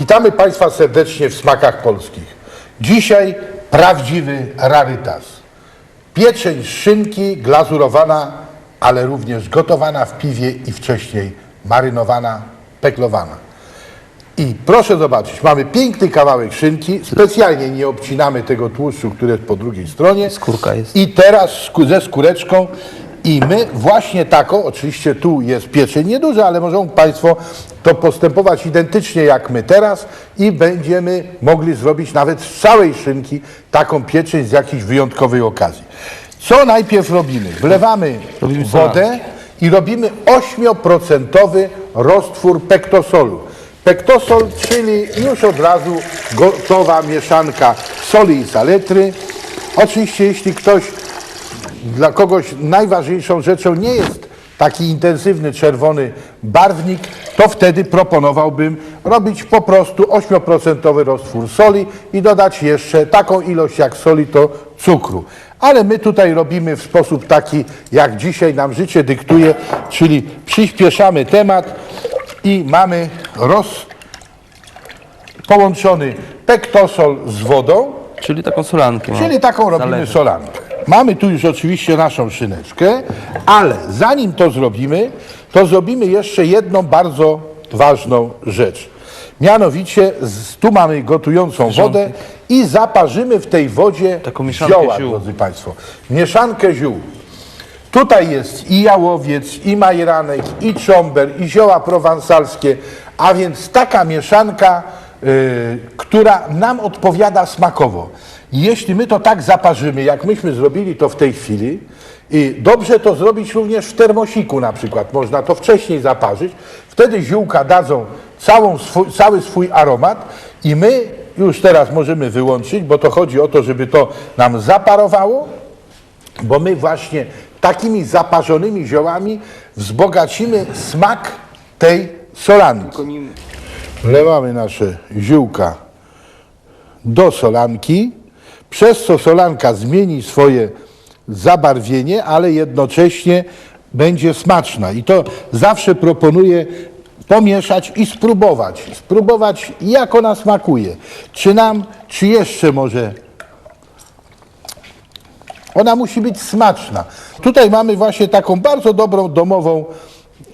Witamy Państwa serdecznie w Smakach Polskich. Dzisiaj prawdziwy rarytas. Pieczeń z szynki glazurowana, ale również gotowana w piwie i wcześniej marynowana, peklowana. I proszę zobaczyć, mamy piękny kawałek szynki, specjalnie nie obcinamy tego tłuszczu, który jest po drugiej stronie. Skórka jest. I teraz ze skóreczką i my właśnie taką, oczywiście tu jest pieczeń nieduża, ale mogą Państwo to postępować identycznie jak my teraz i będziemy mogli zrobić nawet z całej szynki taką pieczeń z jakiejś wyjątkowej okazji. Co najpierw robimy? Wlewamy Robimy wodę i robimy 8% roztwór pektosolu. Pektosol, czyli już od razu gotowa mieszanka soli i saletry. Oczywiście, jeśli ktoś, dla kogoś najważniejszą rzeczą nie jest taki intensywny czerwony barwnik, to wtedy proponowałbym robić po prostu 8% roztwór soli i dodać jeszcze taką ilość jak soli to cukru. Ale my tutaj robimy w sposób taki, jak dzisiaj nam życie dyktuje, czyli przyspieszamy temat i mamy roz, połączony pektosol z wodą, Czyli taką solankę. Czyli taką robimy Zależy. solankę. Mamy tu już oczywiście naszą szyneczkę, ale zanim to zrobimy, to zrobimy jeszcze jedną bardzo ważną rzecz. Mianowicie z, tu mamy gotującą wodę i zaparzymy w tej wodzie Taką mieszankę zioła, ziół. drodzy Państwo. Mieszankę ziół. Tutaj jest i jałowiec, i majeranek, i czomber, i zioła prowansalskie, a więc taka mieszanka, która nam odpowiada smakowo. Jeśli my to tak zaparzymy, jak myśmy zrobili to w tej chwili, i dobrze to zrobić również w termosiku na przykład, można to wcześniej zaparzyć, wtedy ziółka dadzą całą swój, cały swój aromat i my już teraz możemy wyłączyć, bo to chodzi o to, żeby to nam zaparowało, bo my właśnie takimi zaparzonymi ziołami wzbogacimy smak tej solanki. Wlewamy nasze ziółka do solanki, przez co solanka zmieni swoje zabarwienie, ale jednocześnie będzie smaczna. I to zawsze proponuję pomieszać i spróbować. Spróbować, jak ona smakuje. Czy nam, czy jeszcze może ona musi być smaczna. Tutaj mamy właśnie taką bardzo dobrą domową,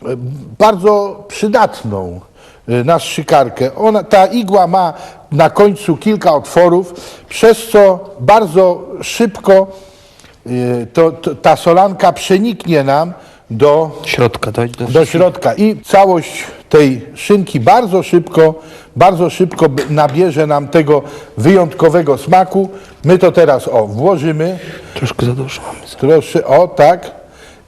e, bardzo przydatną na strzykarkę. Ona, ta igła ma na końcu kilka otworów, przez co bardzo szybko e, to, to, ta solanka przeniknie nam do Środka, dojść do... do środka i całość tej szynki bardzo szybko, bardzo szybko nabierze nam tego wyjątkowego smaku. My to teraz o włożymy, Troszkę za dużo mamy. troszy, o tak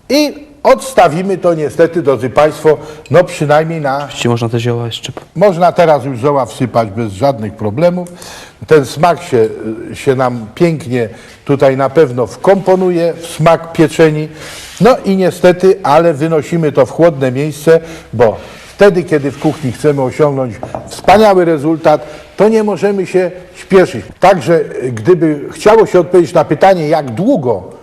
i odstawimy to niestety, drodzy Państwo, no przynajmniej na Czy można te zioła jeszcze... można teraz już zoła wsypać bez żadnych problemów. Ten smak się, y, się nam pięknie tutaj na pewno wkomponuje w smak pieczeni. No i niestety, ale wynosimy to w chłodne miejsce, bo wtedy, kiedy w kuchni chcemy osiągnąć wspaniały rezultat, to nie możemy się śpieszyć. Także y, gdyby chciało się odpowiedzieć na pytanie, jak długo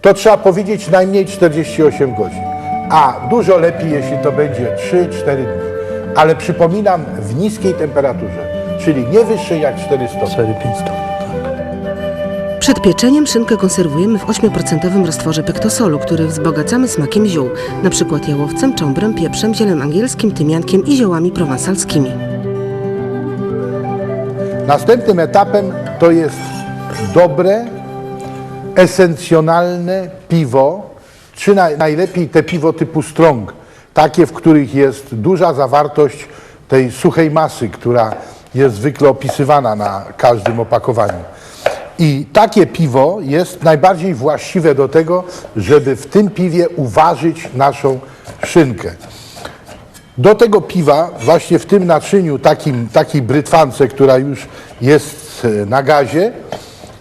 to trzeba powiedzieć najmniej 48 godzin. A dużo lepiej, jeśli to będzie 3-4 dni. Ale przypominam, w niskiej temperaturze, czyli nie wyższej jak 400. 4-5 stopni. Przed pieczeniem szynkę konserwujemy w 8% roztworze pektosolu, który wzbogacamy smakiem ziół, np. jałowcem, czombrem, pieprzem, zielem angielskim, tymiankiem i ziołami prowansalskimi. Następnym etapem to jest dobre, esencjonalne piwo, czy naj, najlepiej te piwo typu strong, takie, w których jest duża zawartość tej suchej masy, która jest zwykle opisywana na każdym opakowaniu. I takie piwo jest najbardziej właściwe do tego, żeby w tym piwie uważać naszą szynkę. Do tego piwa, właśnie w tym naczyniu, takim, takiej brytwance, która już jest e, na gazie,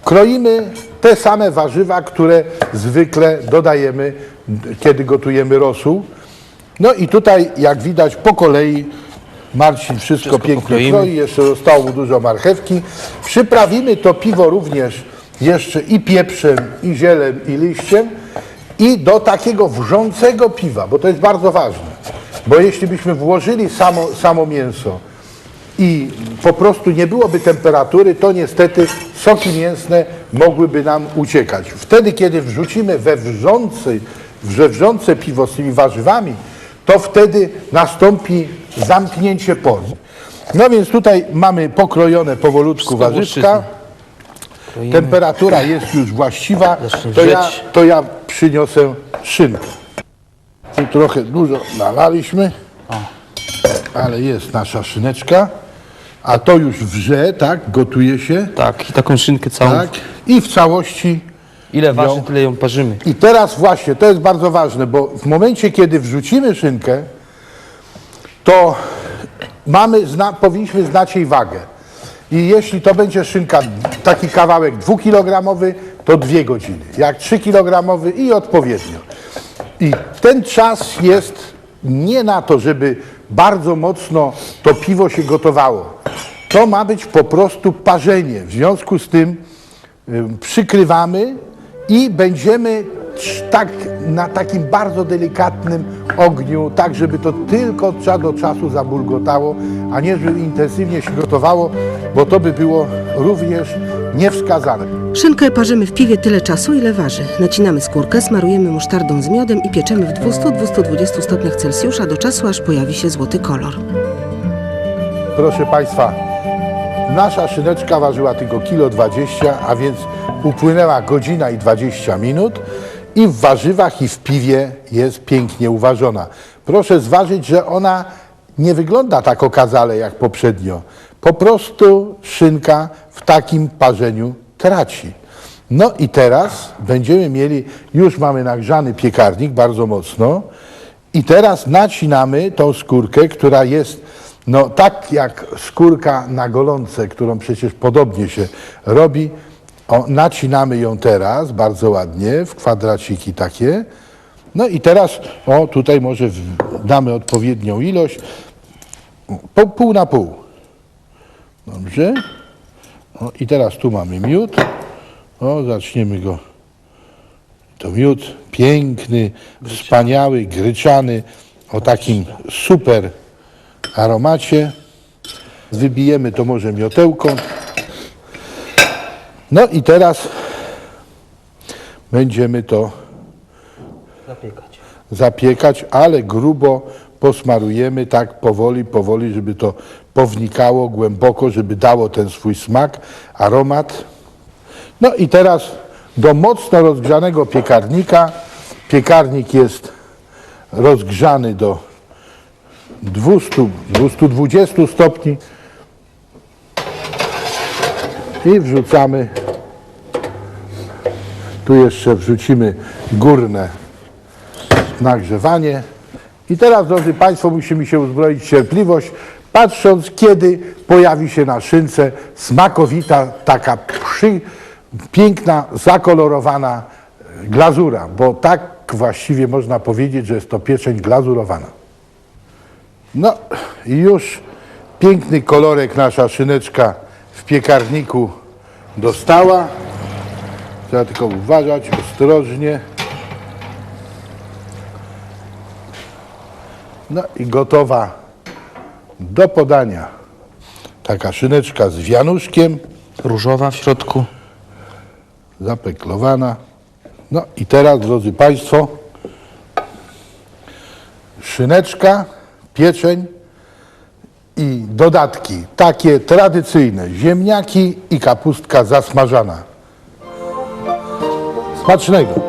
kroimy te same warzywa, które zwykle dodajemy, kiedy gotujemy rosół. No i tutaj, jak widać, po kolei Marcin wszystko, Wszystko pięknie pokroimy. kroi, jeszcze zostało mu dużo marchewki. Przyprawimy to piwo również jeszcze i pieprzem, i zielem, i liściem i do takiego wrzącego piwa, bo to jest bardzo ważne. Bo jeśli byśmy włożyli samo, samo mięso i po prostu nie byłoby temperatury, to niestety soki mięsne mogłyby nam uciekać. Wtedy, kiedy wrzucimy we wrzący, we wrzące piwo z tymi warzywami, to wtedy nastąpi zamknięcie por. No więc tutaj mamy pokrojone powolutku warzywka. Temperatura jest już właściwa, Zacznie to ja, to ja przyniosę szynkę. Tu trochę dużo nalaliśmy, ale jest nasza szyneczka, a to już wrze, tak, gotuje się, Tak, i taką szynkę całą. tak, i w całości. Ile waży, ją- tyle ją parzymy. I teraz właśnie, to jest bardzo ważne, bo w momencie, kiedy wrzucimy szynkę, to mamy, zna, powinniśmy znać jej wagę. I jeśli to będzie szynka, taki kawałek dwukilogramowy, to dwie godziny. Jak trzykilogramowy i odpowiednio. I ten czas jest nie na to, żeby bardzo mocno to piwo się gotowało. To ma być po prostu parzenie. W związku z tym ym, przykrywamy i będziemy tak na takim bardzo delikatnym ogniu, tak żeby to tylko od czasu do czasu zabulgotało, a nie żeby intensywnie się gotowało, bo to by było również niewskazane. Szynkę parzymy w piwie tyle czasu, ile waży. Nacinamy skórkę, smarujemy musztardą z miodem i pieczemy w 200-220 stopniach Celsjusza do czasu, aż pojawi się złoty kolor. Proszę Państwa, nasza szyneczka ważyła tylko kilo 20, a więc upłynęła godzina i 20 minut i w warzywach i w piwie jest pięknie uważona. Proszę zważyć, że ona nie wygląda tak okazale jak poprzednio. Po prostu szynka w takim parzeniu traci. No i teraz będziemy mieli, już mamy nagrzany piekarnik bardzo mocno i teraz nacinamy tą skórkę, która jest no tak jak skórka na golące, którą przecież podobnie się robi. O, nacinamy ją teraz bardzo ładnie w kwadraciki takie. No i teraz, o tutaj może damy odpowiednią ilość, po, pół na pół. Dobrze. O, I teraz tu mamy miód. O, zaczniemy go. To miód piękny, wspaniały, gryczany, o takim super aromacie. Wybijemy to może miotełką. No i teraz będziemy to Zapiekać. zapiekać, ale grubo posmarujemy tak powoli, powoli, żeby to pownikało głęboko, żeby dało ten swój smak, aromat. No i teraz do mocno rozgrzanego piekarnika. Piekarnik jest rozgrzany do 200, 220 stopni i wrzucamy tu jeszcze wrzucimy górne nagrzewanie. I teraz, drodzy Państwo, musimy się uzbroić w cierpliwość, patrząc, kiedy pojawi się na szynce smakowita, taka przy, piękna, zakolorowana glazura, bo tak właściwie można powiedzieć, że jest to pieczeń glazurowana. No i już piękny kolorek nasza szyneczka w piekarniku dostała. Trzeba tylko uważać ostrożnie. No i gotowa do podania. Taka szyneczka z wianuszkiem, Różowa w środku. zapeklowana. No i teraz, drodzy Państwo, szyneczka, pieczeń i dodatki, takie tradycyjne, ziemniaki i kapustka zasmażana. Smacznego!